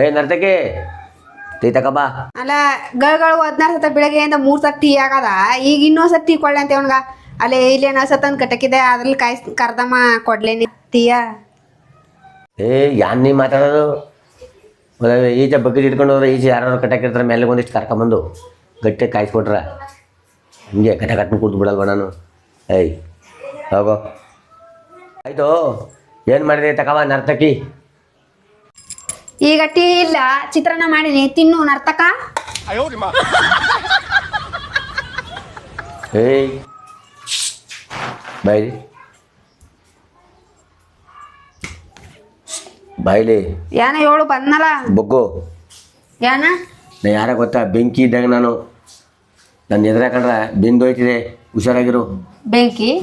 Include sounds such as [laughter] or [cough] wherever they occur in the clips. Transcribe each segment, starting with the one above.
ಏ ನರ್ತಕಿ ಟೀ ತಕ ಬಾ ಅಲ್ಲ ಗಳಗಳು ಹದಿನಾರು ಸತ ಬೆಳಗ್ಗೆಯಿಂದ ಮೂರ್ ಸತಿ ಟೀ ಆಗದ? ಈಗ ಇನ್ನೊಂದ್ ಸತಿ ಟೀ ಕೊಡ್ಲೆ ಅಂತ ಅವನ್ಗ ಅಲ್ಲೇ ಇಲ್ಲೇನೋ ಸತನ್ ಕಟಕಿದೆ ಅದ್ರಲ್ಲಿ ಕಾಯ್ ಕರ್ದಮ್ಮ ಕೊಡ್ಲೇನಿ ಟೀಯ ಏ ಯಾನ್ ನೀ ಮಾತಾಡೋದು? ಈಚೆ ಬಗ್ಗಿ ಇಟ್ಕೊಂಡು ಹೋದ್ರೆ ಈಚೆ ಯಾರು ಕಟ್ಟಾಕಿರ್ತಾರೆ ಮೇಲೆ ಒಂದಿಷ್ಟು ಕರ್ಕೊಂಬಂದು ಗಟ್ಟಿ ಕಾಯಿಸ್ಕೊಟ್ರ ಹಿಂಗೆ ಕಟ್ಟ ಕಟ್ಕೊಂಡು ಕೂತು ಬಿಡಲ್ವ ನಾನು. ಏಯ್ ಹೋಗೋ. ಆಯಿತು ಏನು ಮಾಡಿದೆ ತಕವ ನರ್ತಕಿ? ಈಗ ಟೀ ಇಲ್ಲ ಚಿತ್ರಾನ್ನ ಮಾಡಿನಿ ತಿನ್ನು ನರ್ತಕ. ಏಯ್. ಬಾಯ್ಲಿ. ಬಾಯ್ಲಿ. ಏನ ಹೇಳು ಬಂದ್ನಲ್ಲ? ಬೊಗ್ಗು. ಏನ ನಾ ಯಾರ ಗೊತ್ತಾ? ಬೆಂಕಿ ಇದ್ದಾಗ ನಾನು. ನನ್ನ ಎದುರ ಕಂಡ್ರೆ ಬೆಂದು ಹೋಯ್ತಿದೆ. ಹುಷಾರಾಗಿರು. ಬೆಂಕಿ?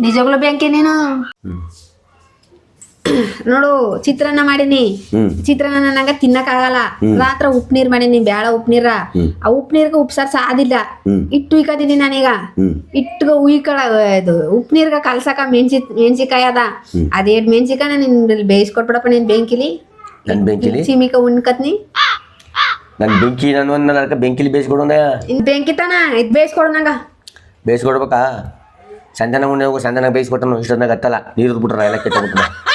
ನಿಜವಾಗ್ಲೂ ಬೆಂಕಿ ನೀನು? [clears throat] ನೋಡು ಚಿತ್ರಾನ್ನ ಮಾಡೀನಿ. ಚಿತ್ರಾನ್ನ ನನಗ ತಿನ್ನಕ್ಕಾಗಲ್ಲ. ರಾತ್ರ ಉಪ್ಪು ನೀರ್ ಮಾಡೀನಿ ಬ್ಯಾಳ ಉಪ್ಪು ನೀರ. ಆ ಉಪ್ಪು ನೀರ್ಗೆ ಉಪ್ಸಾರ್ ಸಾದಿಲ್ಲ. ಇಟ್ಟು ಉಯ್ಕದಿನಿ ನಾನೀಗ. ಇಟ್ಟು ಉಯ್ಕಳ ಇದು ಉಪ್ಪು ನೀರ್ಗ ಕಲ್ಸಕ ಮೆಣಸಿ ಮೆಣಸಿಕಾಯಿ ಅದ. ಅದೇಟ್ ಮೆಣಸಿಕಾಯಿ ನೀನ್ ಬೇಯಿಸ್ಕೊಟ್ಬಿಡಪ್ಪ ನೀನ್ ಬೆಂಕಿಲಿ. ನನ್ನ ಬೆಂಕಿಲಿ? ಸಿಮಿಕ ಉಣ್ಕತ್ನಿ. ನನ್ ಬೆಂಕಿ ನಾನು ಒಂದ್ ಬೆಂಕಿಲಿ ಬೇಯಿಸ್ಕೊಡು ಅಂದೆ. ಇನ್ ಬೆಂಕಿ ತಾನ ಇದ್ ಬೇಯಿಸ್ಕೊಡು ನಂಗ. ಬೇಯಿಸ್ಕೊಡ್ಬೇಕಾ? ಸಂಜನ ಉಣ್ಣೆ ಹೋಗು ಸಂಜನ ಬೇಯಿಸ್ಕೊಟ್ಟನು ಇಷ್ಟೊಂದಾಗ ಹತ್ತಲ್ಲ. ನೀರು ಬಿಟ್ರ ಎಲ್ಲ ಕೆಟ್ಟಬಿಟ್ಟ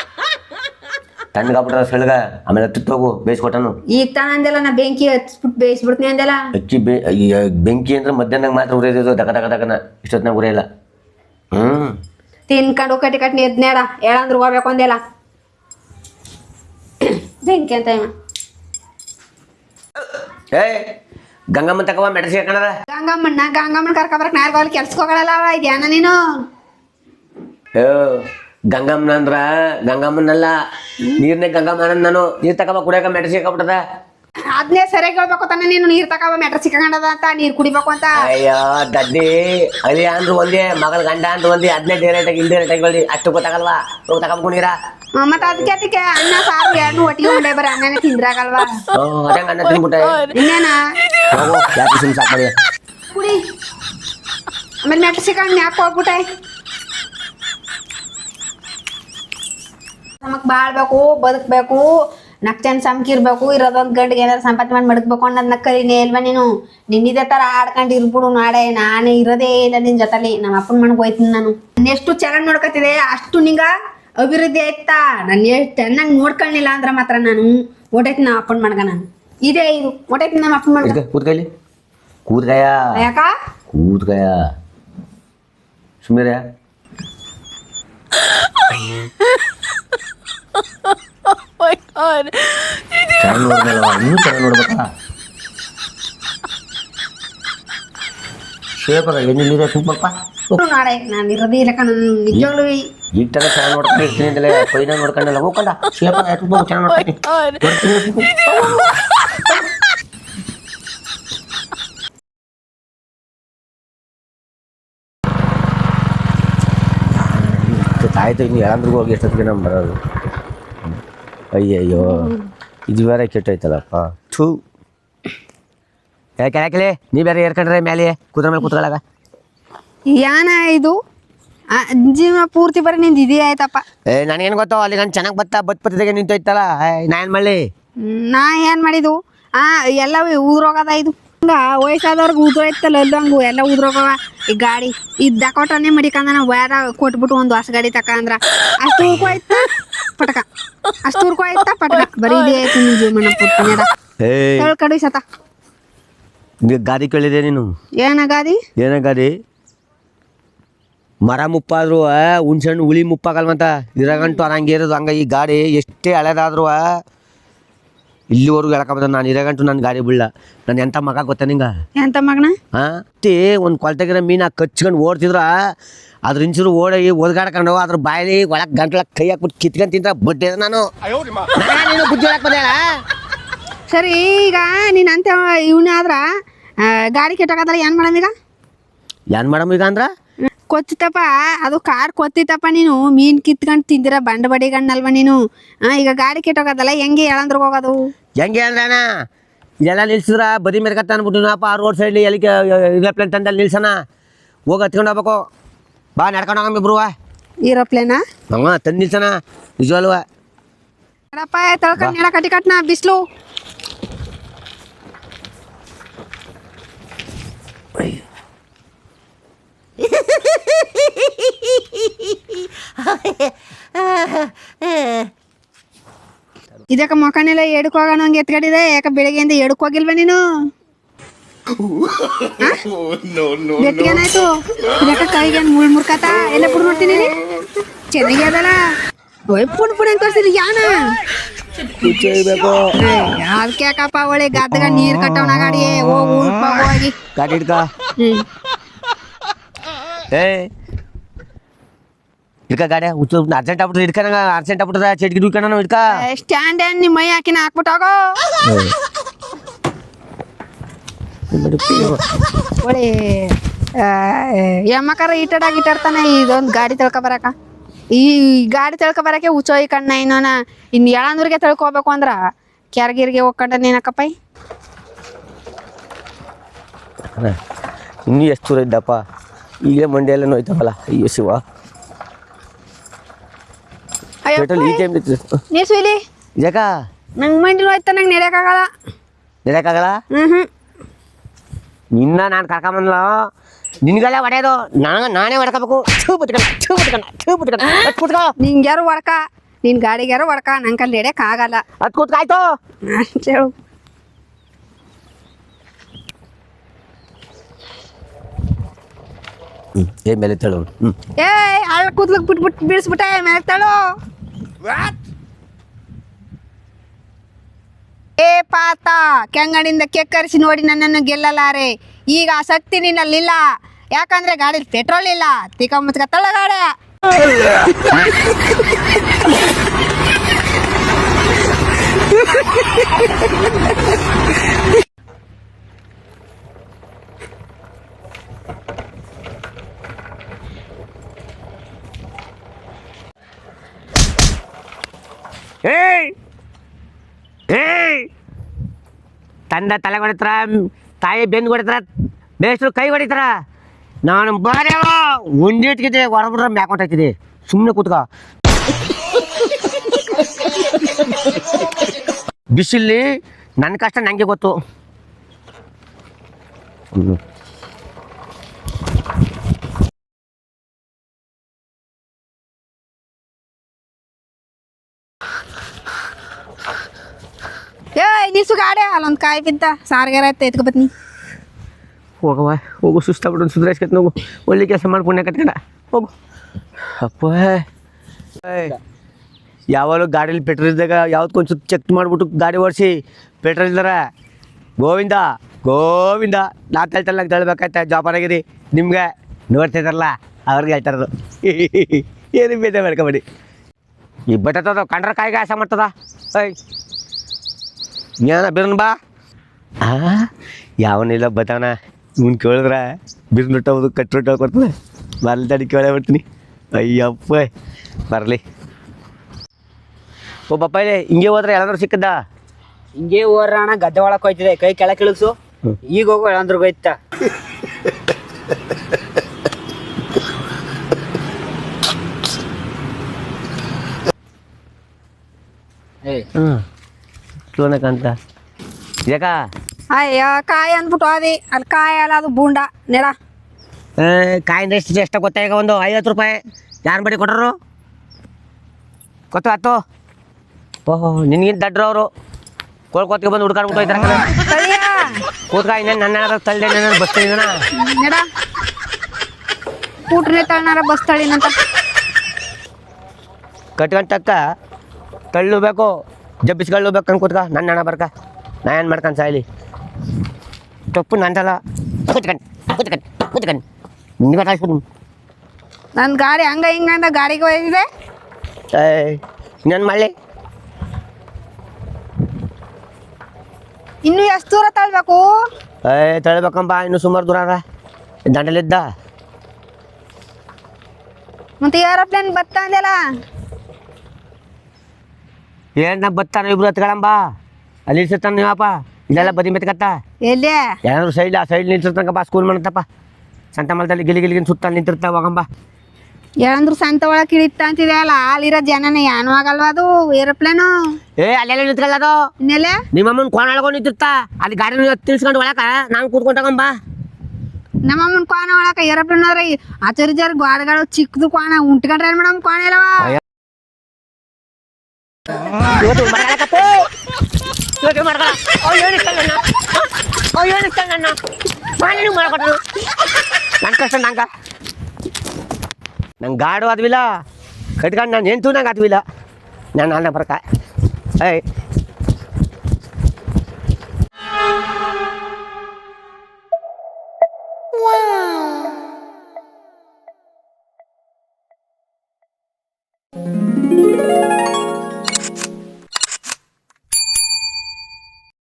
ತಣ್ಣಗಾಗ್ಬಿಟ್ರ ಸೆಳ್ಗ ಆಮೇಲೆ ಹತ್ತಿತ್ತೋಗು ಬೇಯಿಸ್ಕೊಟ್ಟನು. ಈಗ ತಾನ ಅಂದೆಲ್ಲ ನಾ ಬೆಂಕಿ ಹಚ್ಬಿಟ್ಟು ಬೇಯಿಸ್ಬಿಡ್ತೀನಿ ಅಂದೆಲ್ಲ. ಹಚ್ಚಿ ಬೇ ಈ ಬೆಂಕಿ ಅಂದ್ರೆ ಮಧ್ಯಾಹ್ನ ಮಾತ್ರ ಉರಿಯೋದು ದಕ ದಕ ದಕನ. ಇಷ್ಟೊತ್ತಿನಾಗ ಉರಿಯಲ್ಲ. ಹ್ಞೂ ತಿನ್ಕೊಂಡು ಕಟ್ಟಿ ಕಟ್ಟಿ ನಿದ್ನೇಡ ಹೇಳಂದ್ರು ಹೋಗ್ಬೇಕು ಅಂದೆಲ್ಲ. ಬೆಂಕಿ ಅಂತ ಇವ. ಏ ಗಂಗಮ್ಮನ ತಕವ ಮೆಡಸಿ ಹಾಕಣದ ಗಂಗಮ್ಮಣ್ಣ ಗಂಗಮ್ಮನ ಕರ್ಕೊಬರಕ್ ನಾಲ್ಕು ಕೆಲ್ಸಕ್ಕೆ ಹೋಗಲ್ಲ ಇದ್ಯಾನ ನೀನು? ಏ ಗಂಗಮ್ಮನ ಅಂದ್ರ ಗಂಗಮ್ಮನಲ್ಲ ನೀರ್ನೇ ಗಂಗಮ್ಮನ ನಾನು. ನೀರ್ ತಕಬ ಕುಡಿಯಕ ಮೆಟ್ರಿ ಹಾಕಬಿಟ್ಟದ ಅದ್ನೇ ಸರಿಯಾಗಿ ಹೇಳ್ಬೇಕು ತಾನೆ ನೀನು. ನೀರ್ ತಕಬ ಮೆಟ್ರ ಸಿಕ್ಕಂಡದ ಅಂತ ನೀರ್ ಕುಡಿಬೇಕು ಅಂತ. ಅಯ್ಯೋ ದಡ್ಡಿ. ಅಳಿ ಅಂದ್ರು ಒಂದೇ ಮಗಳ ಗಂಡ ಅಂದ್ರು ಒಂದೇ ಅದನ್ನೇ ಡೈರೆಕ್ಟ್ ಆಗಿ ಇಂಡೈರೆಕ್ಟ್ ಆಗಿ ಹೇಳಿ ಅಷ್ಟು ಗೊತ್ತಾಗಲ್ವಾ? ಹೋಗಿ ತಕಬೇಕು ನೀರ ಮತ್ತ ಅದಕ್ಕೆ ಅದಕ್ಕೆ ಅನ್ನ ಸಾರು ಎರಡು ಒಟ್ಟಿಗೆ ಉಂಡೆ ಬರ ಅನ್ನನೇ ತಿಂದ್ರಾಗಲ್ವಾ? ಅದಂಗ ಅನ್ನ ಇನ್ನೇನ? ಹೋಗು ಯಾಕೆ ಸುಮ್ ಸಾಕು ಮಾಡಿ ಕುಡಿ. ಆಮೇಲೆ ಮೆಟ್ರ ಸಿಕ್ಕಂಡ್ ಯಾಕೆ ಹೋಗ್ಬಿಟ್ಟೆ. ಬಾಳ್ಬೇಕು ಬದುಕ್ಬೇಕು ನಕ್ ಜನ ಸಮಕಿರ್ಬೇಕು ಇರೋದೊಂದು ಗಂಟೆಗೆ ಏನಾರು ಸಂಪಾದನೆ ಮಾಡಿ ಮಡಗ್ಬೇಕು ಅನ್ನೋದನ್ನ ಕಲಿನೇ ಇಲ್ವಾ ನೀನು? ನಿನ್ನಿದೆ ತರ ಆಡ್ಕೊಂಡು ಇರ್ಬಿಡು ನಾಳೆ ನಾನೇ ಇರೋದೇ ಇಲ್ಲ ನಿನ್ ಜೊತೆಲಿ ನಮ್ಮ ಅಪ್ಪನ ಮನೆಗೆ ಹೋಯ್ತೀನಿ ನಾನು. ಎಷ್ಟು ಚೆನ್ನಾಗಿ ನೋಡ್ಕೊತಿದೆ ಅಷ್ಟು ನಿಂಗ ಅಭಿವೃದ್ಧಿ ಆಯ್ತಾ? ನಾನು ಎಷ್ಟು ಚೆನ್ನಾಗಿ ನೋಡ್ಕೊಳ್ಳಿಲ್ಲ ಅಂದ್ರೆ ಮಾತ್ರ ನಾನು ಓಟೈತಿ ನಮ್ಮ ಅಪ್ಪನ ಮನ್ಗ ನಾನು. ಇದೇ ಇದು ಓಟೈತಿ ನಮ್ಮ ಅಪ್ಪನ ಮನ್ಗ. ಕೂತ್ಕೈಲಿ ಕೂತ್ಕಯ್ಯ ಯಾಕ? ಸುಮ್ಮನೆ [laughs] ಎಣ್ಣೆ ನೀರೇ ತುಂಬಪ್ಪ ನಾಳೆ ನಾನು ಕಣ ನಿಜವಾಗ್ಲೂ ಚೆನ್ನಾಗಿ ನೋಡ್ಕೊಂಡು ಇರ್ತೀನಿ ನೋಡ್ಕೊಂಡಲ್ಲ ಹೋಗಲ್ಲ ಶೇಪಗ ತುಂಬ ಚೆನ್ನಾಗಿ ತಾಯ್ತು ಇನ್ನು ಯಾರಂದ್ರಿಗೂ ಹೋಗಿ ಎಷ್ಟೊತ್ತಿಗೆ ನಮ್ಮ ಬರೋದು? ಅಯ್ಯಯ್ಯೋ ಇದು ಬೇರೆ ಕೆಟ್ಟೈತಲ್ಲಪ್ಪ ಥೂ. ಯಾಕೆ ನೀ ಬೇರೆ ಏರ್ಕೊಂಡ್ರೆ ಮೇಲೆ ಕುದ್ರ ಮೇಲೆ ಕೂತ್ಕೊಳ್ಳಾಗ? ಯಾನ ಇದು? ಆ, ಜೀವನ ಪೂರ್ತಿ ಬರೀ ನಿಂದು ಇದೇ ಆಯ್ತಪ್ಪ. ಏ ನನಗೇನು ಗೊತ್ತೋ ಅಲ್ಲಿ ನಾನು ಚೆನ್ನಾಗಿ ಬತ್ತ ಬತ್ ಬತ್ತದಾಗೆ ನಿಂತೋಯ್ತಲ್ಲ ನಾ ಏನು ಮಾಡಲಿ? ಹ್ಮ್, ನಾ ಏನ್ ಮಾಡಿದು ಆ ಎಲ್ಲ ಊರೋಗದ ಇದು. ಹಂಗ ವಯಸ್ಸಾದವ್ರಿಗೆ ಉದ್ರೋಯ್ತಲ್ಲ ಅಲ್ಲಂಗು ಎಲ್ಲ ಉದ್ರೋಗವ. ಈ ಗಾಡಿ ಈ ದಕೋಟನೆ ಮಡಿಕಂದ್ರ ನಾವು ಬೇಡ ಕೊಟ್ಬಿಟ್ಟು ಒಂದು ಹೊಸ ಗಾಡಿ ತಕ ಅಂದ್ರ. ಅಷ್ಟು ಊರ್ಕೋ ಆಯ್ತ? ಪಟಕ. ಅಷ್ಟು ಆಯ್ತಾ? ಪಟಕ. ಬರೀ ಇದೇ ಆಯ್ತು ನಿನ್ ಜೀವನ ಪೂರ್ತಿ ನಡ. ಏಯ್ ಹೇಳ್ ಕಡು ಸತ ಗಾದಿ ಕೇಳಿದೆ ನೀನು? ಏನ ಗಾದಿ ಏನ ಗಾದಿ ಮರ ಮುಪ್ಪಾದ್ರು ಹುಣ್ಸಣ್ಣ ಹುಳಿ ಮುಪ್ಪಾಗಲ್ವಂತ? ಇರಗಂಟು ಹಂಗೆ ಇರೋದು. ಹಂಗ ಈ ಗಾಡಿ ಎಷ್ಟೇ ಹಳೇದಾದ್ರು ಇಲ್ಲಿವರೆಗೂ ಹೇಳಕಬಂದ ನಾನು ಇರಗಂಟು ನನ್ನ ಗಾಡಿ ಬಿಡಲ್ಲ ನಾನು ಎಂಥ ಮಗ ಗೊತ್ತಾ ನಿಂಗ? ಎಂತ ಮಗನ? ಹಾ? ತಿ ಒಂದು ಕೊಳ್ತೆಗಿರೋ ಮೀನು ಕಚ್ಕೊಂಡು ಓಡ್ತಿದ್ರ ಅದ್ರ ಇಂಚೂರು ಓಡಿ ಒದ್ಗಾಡ್ಕೊಂಡು ಅದ್ರ ಬಾಯಲ್ಲಿ ಒಳಗೆ ಗಂಟ್ಲಕ್ಕೆ ಕೈ ಹಾಕ್ಬಿಟ್ಟು ಕಿತ್ಕೊಂಡು ತಿಂತ ಬಡ್ಡೆ ನಾನು. ನಾನು ನೀನು ಬುದ್ಧಿ ಹೇಳಕ್ ಸರಿ ಈಗ ನೀನ್ ಅಂತ ಇವನೇ ಆದ್ರ ಆ, ಗಾಡಿ ಕೆಟ್ಟೋಗದಲ್ಲ ಏನ್ ಈಗ? ಏನು ಮಾಡಮ್ ಈಗ ಅಂದ್ರ? ಕೊತ್ತಿತಪ್ಪ ಅದು ಕಾರ್ ಕೊತ್ತಿತಪ್ಪ ನೀನು. ಮೀನ್ ಕಿತ್ಕೊಂಡು ತಿಂದಿರ ಬಂಡ ಬಡಿಗಣ್ಣಲ್ವ ನೀನು. ಆ, ಈಗ ಗಾಡಿ ಕೆಟ್ಟೋಗದಲ್ಲ ಹೆಂಗೆ ಎಳಂದ್ರ ಹೋಗೋದು? ಹೆಂಗೆ ಅಂದ್ರಣ ಇದೆಲ್ಲ ನಿಲ್ಸಿದ್ರ ಬದಿ ಮೇಲೆ ಕತ್ತ ನಾಪ ಆ ರೋಡ್ ಸೈಡ್ಲಿ ಎಲ್ಲಿ ಏರೋಪ್ಲೇನ್ ತಂದಲ್ಲಿ ನಿಲ್ಸಣ. ಹೋಗಿ ಹತ್ಕೊಂಡು ಹೋಗ್ಬೇಕು. ಬಾ ನಡ್ಕೊಂಡು ಹೋಗಮ್ಮ ಇಬ್ರು ಏರೋಪ್ಲೇನಾ ಹಂಗ ತಂದು ನಿಲ್ಸಣ. ನಿಜವಲ್ವ ಕಟ್ಟಿ ಕಟ್ನಾ ಬಿಸ್ಲು. ಇದಕ್ಕ ಮೊಕನೆಲ್ಲ ಎಡಕ್ ಹೋಗೋಣ ಹಂಗೆ ಎತ್ಕೊಂಡಿದೆ? ಯಾಕ ಬೆಳಿಗ್ಗೆಯಿಂದ ಎಡಕ್ ಹೋಗಿಲ್ವ ನೀನು [laughs] ಬೆತ್ತಿಗೇನಾಯ್ತು ಇದಕ್ಕ ಕೈಗೆ ಮುಳ್ ಮುರ್ಕತ? ಎಲ್ಲ ಪುಡ್ ನೋಡ್ತೀನಿ ಚೆನ್ನಾಗಿ ಅದಲ್ಲ? ಓಯ್ ಪುಡ್ ಪುಡ್ ಅಂತ ತೋರಿಸಿದ್ರಿ ಯಾನ? ಬೇಕು ಅದಕ್ಕೆ ಯಾಕಪ್ಪ ಒಳ್ಳೆ ಗದ್ದಗ ನೀರ್ ಕಟ್ಟವನ ಗಾಡಿ ಹೋಗು ಹೋಗಿ. ಗಾಡಿ ಹಿಡ್ಕ ಏ ಹಿಡ್ಕ ಗಾಡಿ. ಉಚ್ಚು ಅರ್ಜೆಂಟ್ ಆಗ್ಬಿಟ್ರೆ ಇಡ್ಕ ನಂಗೆ ಅರ್ಜೆಂಟ್ ಆಗ್ಬಿಟ್ರೆ ಚಟ್ಕಿ ದುಡ್ಕಣ ನಾವು ಹಿಡ್ಕ ಸ್ಟ್ಯಾಂಡ್ ಏನ್ ನಿಮ್ಮ ಮೈ ಹಾಕಿನ ಹಾಕ್ಬಿಟ್ಟೋಗೋ ಒಳ್ಳೆ ಯಮ್ಮಕಾರ ಈಟಾಡಾಗ ಇಟ್ಟಾಡ್ತಾನೆ ಇದೊಂದು ಗಾಡಿ ತಿಳ್ಕೊ ಬರಕ. ಈ ಗಾಡಿ ತಿಳ್ಕೊ ಬರಕ್ಕೆ ಹುಚ್ಚೋಯ್ ಕಣ್ಣ ಇನ್ನೋನ ಇನ್ ಎಳಂದೂರಿಗೆ ತಿಳ್ಕೊಬೇಕು ಅಂದ್ರ? ಕ್ಯಾರ್ಗಿರಿಗೆ ಹೋಗ್ಕೊಂಡ ನೀನಕ್ಕಪ್ಪ ಇನ್ನೂ ಎಷ್ಟು ದೂರ ಇದ್ದಪ್ಪ. ಈಗ ಮಂಡಿ ನೋಯ್ತವಲ್ಲ ಅಯ್ಯೋ ಶಿವ. ಪೆಟ್ರೋಲ್ ಈ ಟೈಮ್ ನಂಗೆ ಮಂಡಿ ನೋಯ್ತ ನಂಗೆ ನಡೆಯಕ್ಕಾಗಲ್ಲ ನಡೆಯಕ್ಕಾಗಲ್ಲ ನಿನ್ನ ನಾನು ಕರ್ಕೊಂಬಂದ್ಲ. ನಿನ್ಗೆಲ್ಲ ಹೊಡೆಯೋದು. ನಾನು ನಾನೇ ಹೊಡ್ಕೋಬೇಕು. ಛೂ ಬಿಟ್ಕೊಂಡ ಛೂ ಬಿಟ್ಕೊಂಡ ಛೂ ಬಿಟ್ಕೊಂಡ ಕೂತ್ಕೋ. ನಿಂಗೆ ಯಾರು ಹೊಡ್ಕ? ನಿನ್ ಗಾಡಿಗ್ಯಾರು ಹೊಡ್ಕ? ನಂಗೆ ಕಲ್ಲಿ ನಡೆಯಕ್ ಆಗಲ್ಲ ಹತ್ ಕೂತ್ಕಾಯ್ತು ಹೇಳು ಏ ಮೇಲೆ ತಳು. ಏ ಅಳ್ ಕೂದ್ಲಕ್ ಬಿಟ್ಬಿಟ್ಟು ಬೀಳಿಸ್ಬಿಟ್ಟೆ ಮೇಲೆ ತಳು. ಏ ಪಾತ ಕೆಂಗಣಿಂದ ಕೆಕ್ಕರಿಸಿ ನೋಡಿ ನನ್ನನ್ನು ಗೆಲ್ಲಲಾರೆ. ಈಗ ಆಸಕ್ತಿ ಶಕ್ತಿ ನಿನ್ನಲ್ಲಿಲ್ಲ. ಯಾಕಂದ್ರೆ ಗಾಡಿಲಿ ಪೆಟ್ರೋಲ್ ಇಲ್ಲ. ತಿಕ್ಕ ತಳ್ಳ ಗಾಡಿ [laughs] ಏಯ್! ಏಯ್! ತಂದೆ ತಲೆ ಹೊಡಿತಾರ, ತಾಯಿ ಬೆನ್ನು ಹೊಡಿತಾರ, ಬೇಸರು ಕೈ ಹೊಡಿತಾರ. ನಾನು ಬರೇ ಉಂಡಿಟ್ಕಿದೆ ಹೊರಬಿಟ್ರೆ ಮ್ಯಾಕ್ ಹೊಂಟಾಕಿದೆ ಸುಮ್ಮನೆ ಕೂತ್ಕ. ಬಿಸಿಲಿ ನನ್ನ ಕಷ್ಟ ನನಗೆ ಗೊತ್ತು. ಗಾಡೆ ಗಾಡಿ ಅಲ್ಲೊಂದು ಕಾಯಿ ಬಿದ್ದ. ಸಾರ್ಗಾರ ಎತ್ಕೊ ಬತ್ನಿ ಹೋಗವ ಹೋಗು ಸುಸ್ತಾಗ್ಬಿಟ್ಟು ಸುಧಾರಿಸ್ಕತ್ ಹೋಗು ಒಳ್ಳೆ ಕೆಲಸ ಮಾಡಿ, ಪುಣ್ಯ ಕಟ್ಕೊಂಡ. ಹೋಗು. ಅಪ್ಪ. ಯಾವಾಗಲೂ ಗಾಡೀಲಿ ಪೆಟ್ರೋಲ್ ಇದ್ದಾಗ ಯಾವ್ದು ಕೊಂಚ ಚೆಕ್ ಮಾಡ್ಬಿಟ್ಟು ಗಾಡಿ ಓಡಿಸಿ ಪೆಟ್ರೋಲ್ ಇಲ್ದಾರ. ಗೋವಿಂದ ಗೋವಿಂದ. ನಾ ತಳ್ತಲ್ಲ ನಂಗೆ ತಳ್ಬೇಕಾಯ್ತ ಜೋಪಾನಾಗಿರಿ ನಿಮ್ಗೆ ನೋಡ್ತಿದ್ದಾರಲ್ಲ ಅವ್ರಿಗೆ ಹೇಳ್ತಾರದು [laughs] ಏನು ಬೇಜ ಮಾಡ್ಕೊಬೇಡಿ. ಈ ಬಟ್ಟದ ಕಂಡ್ರ ಕಾಯಿಗೆ ಆಸೆ ಮಾಡ್ತದ? ಏಯ್ ಏನ ಬಿರನ್ ಬಾ. ಆ ಯಾವನಿಲ್ಲ ಬತಾವನ ಇವ್ನು ಕೇಳಿದ್ರೆ ಬಿರ್ನುಟ್ಟೋದು ಕಟ್ಬಿಟ್ಟು ಕೊಡ್ತದೆ ಬರ್ಲಿ ತಡಿ ಕೇಳೇ ಬಿಡ್ತೀನಿ ಅಯ್ಯಪ್ಪ ಬರಲಿ. ಓ ಬಪ್ಪ ಇಲ್ಲಿ ಹಿಂಗೆ ಹೋದ್ರೆ ಎಲ್ಲಾದ್ರೂ ಸಿಕ್ಕದ ಹಿಂಗೆ ಓರ್ರಾಣ ಗದ್ದೆ ಒಳಕ್ಕೆ ಹೋಯ್ತಿದೆ. ಕೈ ಕೆಳಕ್ ಇಳಿಸು ಈಗ ಹೋಗು ಎಳಂದ್ರಿಗೆ ಹೋಯ್ತ. ಏ ಹ್ಞೂ ಲೋನಕ್ಕಂತ ಯಾಕ? ಅಯ್ಯೋ ಕಾಯಿ ಅಂದ್ಬಿಟ್ಟು ಅದಿ ಅಲ್ಲಿ ಕಾಯಿ ಅಲ್ಲ ಅದು ಬೂಂಡ. ಏ, ಕಾಯಿಂದ ಎಷ್ಟು ಎಷ್ಟು ಗೊತ್ತಾ ಈಗ ಒಂದು ಐವತ್ತು ರೂಪಾಯಿ? ಯಾರು ಬಡಿ ಕೊಟ್ಟರು ಗೊತ್ತು ಆತು ಓಹೋ ನಿನ್ಗಿಂತ ದಡ್ರು ಅವರು. ಕೋಲ್ಕೋತ್ಗೆ ಬಂದು ಹುಡ್ಕೊಂಡು ಹೋಯ್ತಾರ ಕೂತ್ಕ ಇನ್ನೇನು ನನ್ನ ತಳ್ಳಿ ನನ್ನ ಬಸ್ ನೆಡ. ಕೂಟ್ರೆ ತಳ್ನಾರ ಬಸ್ ತಳಿನಂತ ಕಟ್ಕೊಂಡ್ ತಕ್ಕ ತಳ್ಳು ಬೇಕು ಜಬ್ಬಿಸ್ಕೊಳ್ಳು ಬೇಕು ಅನ್ಕೂತ್ಕ ನನ್ನ ಹಣ ಬರ್ಕ. ನಾ ಏನು ಮಾಡ್ಕೊಂಡು ಸಾಯ್ಲಿ? ತಪ್ಪು ನಂದಲ್ಲ ಕೂತ್ಕಂಡು ಕೂತ್ಕಂಡು ಕೂತ್ಕಂಡು ನಿನ್ಗೆ ಕಾಯಿಸ್ಬಿಟ್ಟು ನನ್ನ ಗಾಡಿ ಹಂಗ ಹಿಂಗ ಅಂದ ಗಾಡಿಗೆ ಹೋಗಿದೆ ಇನ್ನೊಂದು ಮಳೆ ಇನ್ನು ಎಷ್ಟು ದೂರ ತಳ್ಬೇಕು? ಏ ತಳ್ಬೇಕಂಬ ಇನ್ನು ಸುಮಾರು ದೂರ ಅದ. ದಂಡಲಿದ್ದ. ಮತ್ತೆ ಏರೋಪ್ಲೇನ್ ಬತ್ತ ಅಂದೆಲ್ಲ ಏನು ನಾ ಬತ್ತಾನ ಇಬ್ರು ಹತ್ಕೊಳಂಬ? ಅಲ್ಲಿ ಇಳ್ಸಿರ್ತಾನ ನೀವಪ್ಪ? ಇಲ್ಲೆಲ್ಲ ಬದಿ ಮೆತ್ಕತ್ತ ಎಲ್ಲಿ? ಏನಾದ್ರು ಸೈಡ್ ಆ ಸೈಡ್ ನಿಂತಿರ್ತಂಗಪ್ಪ ಸ್ಕೂಲ್ ಮಾಡತ್ತಪ್ಪ ಸಂತ ಮಲದಲ್ಲಿ ಗಿಲಿ ಗಿಲಿಗಿನ ಸುತ್ತ ನಿಂತಿರ್ತಾವ ಹೋಗಂಬ. ಏನಂದ್ರು ಸಂತ ಒಳಗೆ ಇಳಿತ ಅಂತಿದೆ ಅಲ್ಲ ಅಲ್ಲಿರೋ ಜನನ ಏನೂ ಆಗಲ್ವಾ ಅದು? ಏರೋಪ್ಲೇನು? ಏ ಅಲ್ಲೆಲ್ಲ ನಿಂತ್ಕೊಳ್ಳೋದು ಇನ್ನೆಲೆ ನಿಮ್ಮಮ್ಮನ ಕೋಣ ಒಳಗೊಂಡು ನಿಂತಿರ್ತ? ಅಲ್ಲಿ ಗಾಡಿ ತಿಳ್ಸ್ಕೊಂಡು ಒಳಕ ನಾನು ಕೂತ್ಕೊಂಡಾಗಂಬ ನಮ್ಮಮ್ಮನ ಕೋಣ ಒಳಕ ಏರೋಪ್ಲೇನ್ ಆಚರಿ ಜರ ಗಾಡಿಗಳು ಚಿಕ್ಕದು ಕೋಣ ಉಂಟ್ಕೊಂಡ್ರೆ ಮೇಡಮ್ ಕೋಣ ಇಲ್ಲವ? ಇವತ್ತು ಮರಗಳಕಪ್ಪ ಇವತ್ತು ಮರಗಳ ಅಯ್ಯೋ ಏನಿಸ್ತಾನ ಅಯ್ಯೋ ಏನಿಸ್ತಾನ ನಾನು ಮಾಡ್ಕೊಟ್ರು ನನ್ನ ಕಷ್ಟ ನಂಗ ನಂಗೆ ಗಾಡು ಆದ್ವಿಲ್ಲ ಕಟ್ಕೊಂಡು ನಾನು ಎಂತೂ ನಂಗೆ ಆದ್ವಿಲ್ಲ ನಾನು ಅಲ್ಲ ಬರ್ಕ ಏಯ್